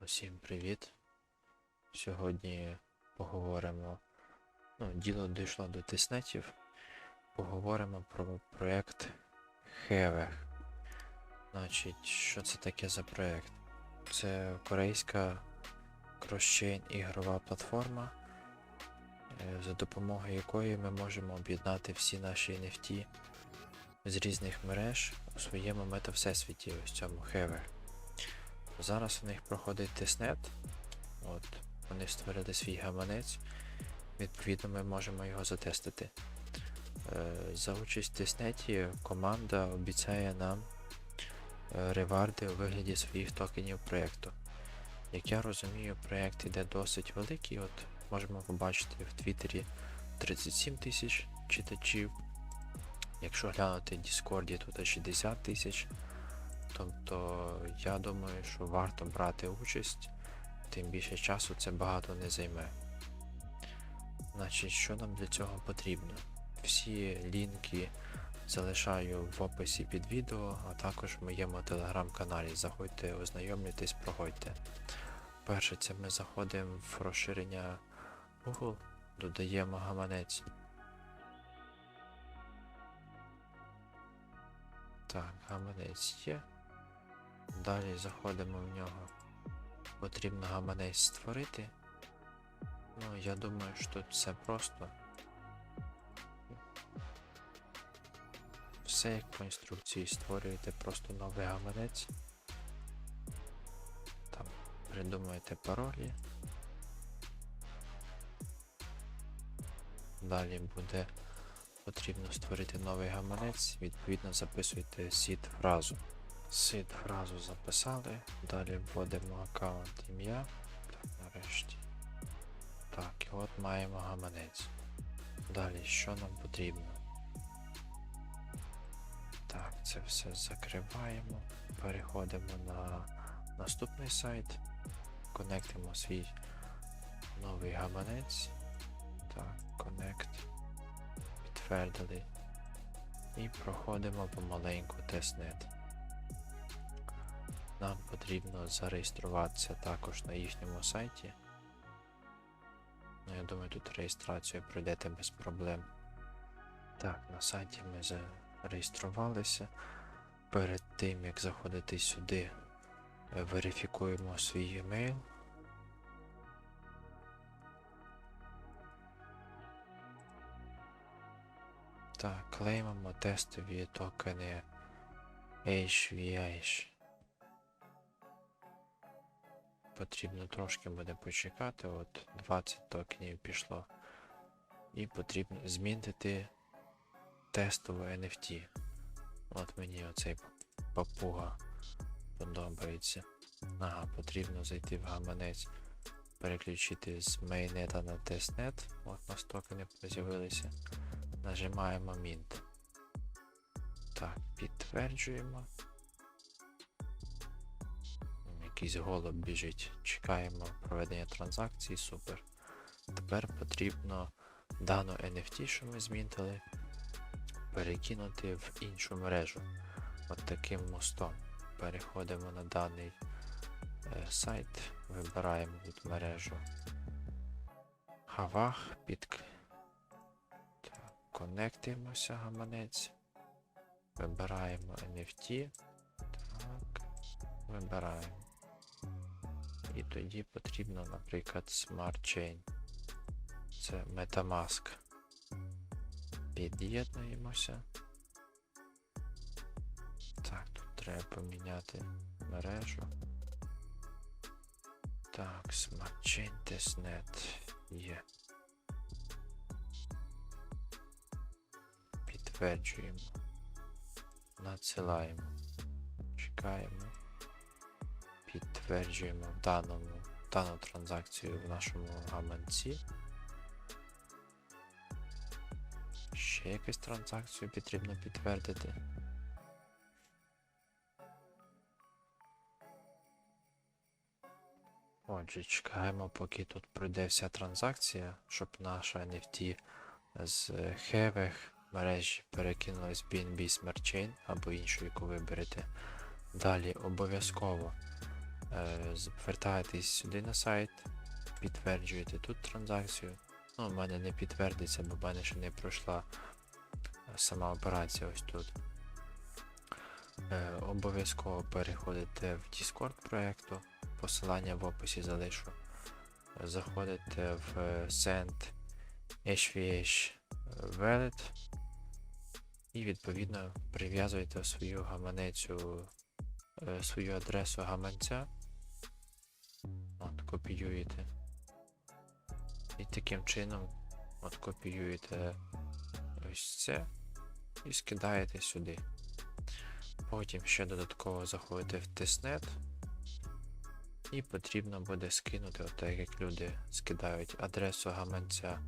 Усім привіт! Сьогодні поговоримо. Ну, діло дійшло до тиснетів. Поговоримо про проєкт Hevech. Значить, що це таке за проєкт? Це корейська кросчейн ігрова платформа, е, за допомогою якої ми можемо об'єднати всі наші NFT з різних мереж у своєму метавсесвіті, ось цьому Hevech. Зараз у них проходить тестнет. От, вони створили свій гаманець. Відповідно, ми можемо його затестити. Е, За участь в тестнеті команда обіцяє нам е, реварди у вигляді своїх токенів проєкту. Як я розумію, проєкт іде досить великий. От можемо побачити в Твіттері 37 тисяч читачів. Якщо глянути в Діскорді, тут 60 тисяч. Тобто я думаю, що варто брати участь, тим більше часу це багато не займе. Значить, що нам для цього потрібно? Всі лінки залишаю в описі під відео, а також в моєму телеграм-каналі. Заходьте, ознайомлюйтесь, проходьте. Перше, це ми заходимо в розширення Google, додаємо гаманець. Так, гаманець є. Далі заходимо в нього. Потрібно гаманець створити. Ну, я думаю, що тут все просто. Все як по інструкції створюєте просто новий гаманець. Там придумуєте паролі. Далі буде потрібно створити новий гаманець, відповідно записуйте сід фразу. Сид фразу записали, далі вводимо аккаунт ім'я. Так, нарешті. Так, і от маємо гаманець. Далі, що нам потрібно? Так, це все закриваємо. Переходимо на наступний сайт. Конектимо свій новий гаманець. Так, Connect. Підтвердили. І проходимо помаленьку тестнет. Нам потрібно зареєструватися також на їхньому сайті. Ну, я думаю, тут реєстрацію пройдете без проблем. Так, на сайті ми зареєструвалися. Перед тим, як заходити сюди, верифікуємо свій емейл. Так, клеймимо тестові токени HVH. Потрібно трошки буде почекати, от 20 токенів пішло. І потрібно змінити тестову NFT. От мені оцей папуга подобається. Ага, потрібно зайти в гаманець, переключити з mainnet на testnet. От у нас токени з'явилися. Нажимаємо Mint. Так, підтверджуємо. Якийсь голуб біжить. Чекаємо проведення транзакції, супер. Тепер потрібно дану NFT, що ми змінили, перекинути в іншу мережу. От таким мостом. Переходимо на даний е, сайт, вибираємо тут мережу Хавах, під так, конектуємося гаманець, вибираємо NFT. Так, вибираємо. І тоді потрібно, наприклад, Smart Chain. Це Metamask. Під'єднуємося. Так, тут треба поміняти мережу. Так, Smart Chain Testnet є. Підтверджуємо. Надсилаємо. Чекаємо підтверджуємо даному, дану транзакцію в нашому гаманці. Ще якусь транзакцію потрібно підтвердити. Отже, чекаємо, поки тут пройде вся транзакція, щоб наша NFT з Hevech мережі перекинулась в BNB Smart Chain або іншу, яку виберете. Далі обов'язково Звертаєтесь сюди на сайт, підтверджуєте тут транзакцію. Ну, у мене не підтвердиться, бо в мене ще не пройшла е, сама операція ось тут. Е, Обов'язково переходите в Discord проекту, посилання в описі залишу. Е, Заходите в е, Send HVH Wallet і відповідно прив'язуєте свою гаманецю, е, свою адресу гаманця. Копіюєте. І таким чином от копіюєте ось це і скидаєте сюди. Потім ще додатково заходите в тестнет. І потрібно буде скинути, от так як люди скидають адресу гаманця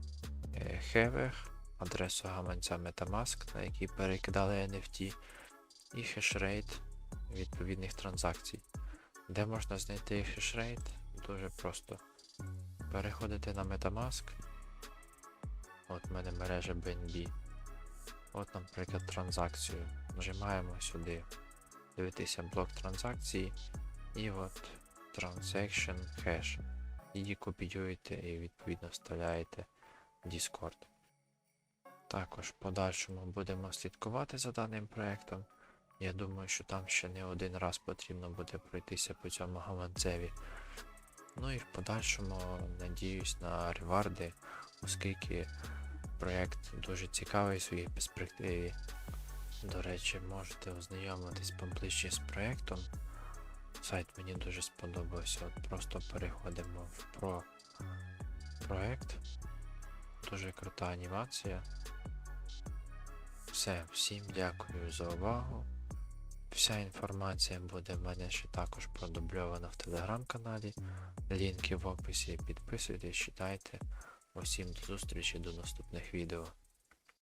е, адресу гаманця Metamask, на який перекидали NFT, і хешрейт відповідних транзакцій. Де можна знайти хешрейт? Дуже просто. Переходите на Metamask. От в мене мережа BNB. От, наприклад, транзакцію. Нажимаємо сюди. Дивитися блок транзакції. І от Transaction Hash. Її копіюєте і відповідно вставляєте в Discord. Також в подальшому будемо слідкувати за даним проектом. Я думаю, що там ще не один раз потрібно буде пройтися по цьому гаманцеві. Ну і в подальшому надіюсь на реварди, оскільки проект дуже цікавий в своїй перспективі. До речі, можете ознайомитись поближче з проектом. Сайт мені дуже сподобався. От просто переходимо в про проект. Дуже крута анімація. Все, всім дякую за увагу. Вся інформація буде в мене ще також продубльована в телеграм-каналі. Лінки в описі. Підписуйтесь, читайте. Усім до зустрічі до наступних відео.